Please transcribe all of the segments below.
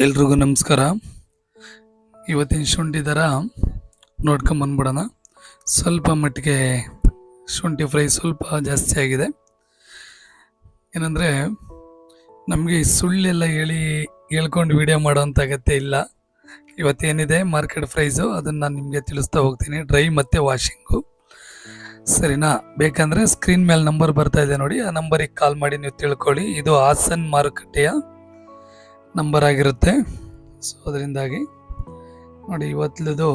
ಎಲ್ರಿಗೂ ನಮಸ್ಕಾರ. ಇವತ್ತಿನ ಶುಂಠಿ ದರ ನೋಡ್ಕೊಂಬಂದ್ಬಿಡೋಣ ಸ್ವಲ್ಪ ಮಟ್ಟಿಗೆ ಶುಂಠಿ ಫ್ರೈ ಸ್ವಲ್ಪ ಜಾಸ್ತಿ ಆಗಿದೆ. ಏನಂದರೆ, ನಮಗೆ ಸುಳ್ಳೆಲ್ಲ ಹೇಳಿ ಹೇಳ್ಕೊಂಡು ವಿಡಿಯೋ ಮಾಡೋವಂಥ ಅಗತ್ಯ ಇಲ್ಲ. ಇವತ್ತೇನಿದೆ ಮಾರ್ಕೆಟ್ ಪ್ರೈಸು, ಅದನ್ನು ನಾನು ನಿಮಗೆ ತಿಳಿಸ್ತಾ ಹೋಗ್ತೀನಿ. ಡ್ರೈ ಮತ್ತು ವಾಷಿಂಗು. ಸರಿನಾ? ಬೇಕಂದರೆ ಸ್ಕ್ರೀನ್ ಮೇಲೆ ನಂಬರ್ ಬರ್ತಾ ಇದೆ ನೋಡಿ. ಆ ನಂಬರಿಗೆ ಕಾಲ್ ಮಾಡಿ ನೀವು ತಿಳ್ಕೊಳ್ಳಿ. ಇದು ಹಾಸನ್ ಮಾರುಕಟ್ಟೆಯ ನಂಬರ್ ಆಗಿರುತ್ತೆ. ಸೊ ಅದರಿಂದಾಗಿ ನೋಡಿ ಇವತ್ತದು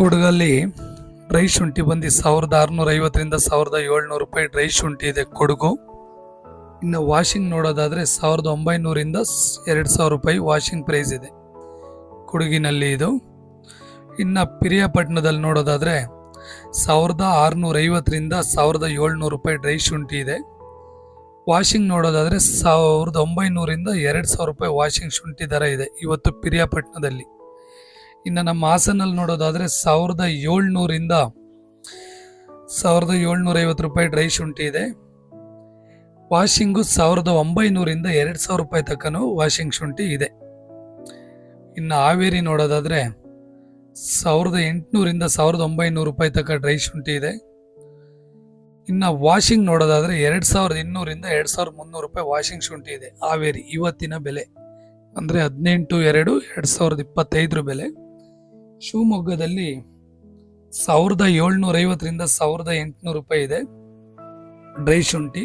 ಕೊಡಗಲ್ಲಿ ಡ್ರೈ ಶುಂಠಿ ಬಂದು ಸಾವಿರದ ಆರುನೂರ ಐವತ್ತರಿಂದ ಸಾವಿರದ ಏಳ್ನೂರು ರೂಪಾಯಿ ಡ್ರೈ ಶುಂಠಿ ಇದೆ ಕೊಡಗು. ಇನ್ನು ವಾಷಿಂಗ್ ನೋಡೋದಾದರೆ ಸಾವಿರದ ಒಂಬೈನೂರಿಂದ ಎರಡು ಸಾವಿರ ರೂಪಾಯಿ ವಾಷಿಂಗ್ ಪ್ರೈಸ್ ಇದೆ ಕೊಡಗಿನಲ್ಲಿ ಇದು. ಇನ್ನು ಪಿರಿಯಾಪಟ್ಟಣದಲ್ಲಿ ನೋಡೋದಾದರೆ ಸಾವಿರದ ಆರುನೂರ ಐವತ್ತರಿಂದ ಸಾವಿರದ ಏಳ್ನೂರು ರೂಪಾಯಿ ಡ್ರೈ ಶುಂಠಿ ಇದೆ. ವಾಷಿಂಗ್ ನೋಡೋದಾದರೆ ಸಾವಿರದ ಒಂಬೈನೂರಿಂದ ಎರಡು ಸಾವಿರ ರೂಪಾಯಿ ವಾಷಿಂಗ್ ಶುಂಠಿ ದರ ಇದೆ ಇವತ್ತು ಪಿರಿಯಾಪಟ್ಟಣದಲ್ಲಿ. ಇನ್ನು ನಮ್ಮ ಹಾಸನಲ್ಲಿ ನೋಡೋದಾದರೆ ಸಾವಿರದ ಏಳ್ನೂರಿಂದ ಸಾವಿರದ ಏಳ್ನೂರ ಐವತ್ತು ರೂಪಾಯಿ ಡ್ರೈ ಶುಂಠಿ ಇದೆ. ವಾಷಿಂಗು ಸಾವಿರದ ಒಂಬೈನೂರಿಂದ ಎರಡು ಸಾವಿರ ರೂಪಾಯಿ ತಕ್ಕನೂ ವಾಷಿಂಗ್ ಶುಂಠಿ ಇದೆ. ಇನ್ನು ಹಾವೇರಿ ನೋಡೋದಾದರೆ ಸಾವಿರದ ಎಂಟುನೂರಿಂದ ಸಾವಿರದ ಒಂಬೈನೂರು ರೂಪಾಯಿ ತಕ್ಕ ಡ್ರೈ ಶುಂಠಿ ಇದೆ. ಇನ್ನು ವಾಷಿಂಗ್ ನೋಡೋದಾದರೆ ಎರಡು ಸಾವಿರದ ಇನ್ನೂರಿಂದ ಎರಡು ಸಾವಿರದ ಮುನ್ನೂರು ರೂಪಾಯಿ ವಾಷಿಂಗ್ ಶುಂಠಿ ಇದೆ. ಹಾವೇರಿ, ಇವತ್ತಿನ ಬೆಲೆ. ಅಂದರೆ ಹದಿನೆಂಟು ಎರಡು ಎರಡು ಸಾವಿರದ ಇಪ್ಪತ್ತೈದರ ಬೆಲೆ. ಶಿವಮೊಗ್ಗದಲ್ಲಿ ಸಾವಿರದ ಏಳ್ನೂರೈವತ್ತರಿಂದ ಸಾವಿರದ ಎಂಟುನೂರು ರೂಪಾಯಿ ಇದೆ ಡ್ರೈ ಶುಂಠಿ.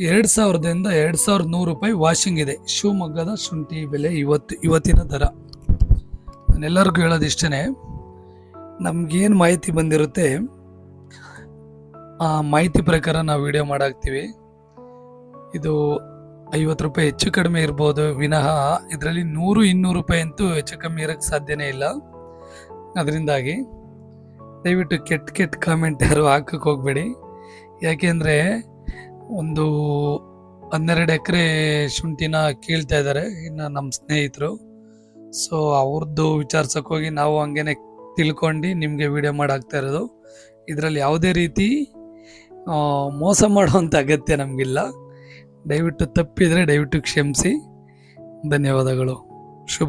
ಎರಡು ಸಾವಿರದಿಂದ ಎರಡು ಸಾವಿರದ ನೂರು ರೂಪಾಯಿ ವಾಷಿಂಗ್ ಇದೆ. ಶಿವಮೊಗ್ಗದ ಶುಂಠಿ ಬೆಲೆ ಇವತ್ತು, ಇವತ್ತಿನ ದರ. ನಾನೆಲ್ಲರಿಗೂ ಹೇಳೋದಿಷ್ಟೇ ನಮಗೇನು ಮಾಹಿತಿ ಬಂದಿರುತ್ತೆ ಆ ಮಾಹಿತಿ ಪ್ರಕಾರ ನಾವು ವಿಡಿಯೋ ಮಾಡಾಕ್ತೀವಿ. ಇದು ಐವತ್ತು ರೂಪಾಯಿ ಹೆಚ್ಚು ಕಡಿಮೆ ಇರ್ಬೋದು. ವಿನಃ ಇದರಲ್ಲಿ ನೂರು, ಇನ್ನೂರು ರೂಪಾಯಿ ಅಂತೂ ಹೆಚ್ಚು ಕಮ್ಮಿ ಇರೋಕ್ಕೆ ಸಾಧ್ಯನೇ ಇಲ್ಲ. ಅದರಿಂದಾಗಿ ದಯವಿಟ್ಟು ಕೆಟ್ಟ ಕೆಟ್ಟ ಕಾಮೆಂಟ್ ಯಾರು ಹಾಕಕ್ಕೆ ಹೋಗಬೇಡಿ. ಯಾಕೆಂದರೆ ಒಂದು ಹನ್ನೆರಡು ಎಕರೆ ಶುಂಠಿನ ಕೀಳ್ತಾ ಇದ್ದಾರೆ ಇನ್ನು ನಮ್ಮ ಸ್ನೇಹಿತರು. ಸೊ ಅವ್ರದ್ದು ವಿಚಾರ್ಸಕ್ಕೆ ಹೋಗಿ ನಾವು ಹಂಗೇನೆ ತಿಳ್ಕೊಂಡು ನಿಮಗೆ ವಿಡಿಯೋ ಮಾಡಾಕ್ತಾ ಇರೋದು. ಇದರಲ್ಲಿ ಯಾವುದೇ ರೀತಿ ಮೋಸ ಮಾಡುವಂಥ ಅಗತ್ಯ ನಮಗಿಲ್ಲ. ದಯವಿಟ್ಟು ತಪ್ಪಿದರೆ ದಯವಿಟ್ಟು ಕ್ಷಮಿಸಿ. ಧನ್ಯವಾದಗಳು. ಶುಭ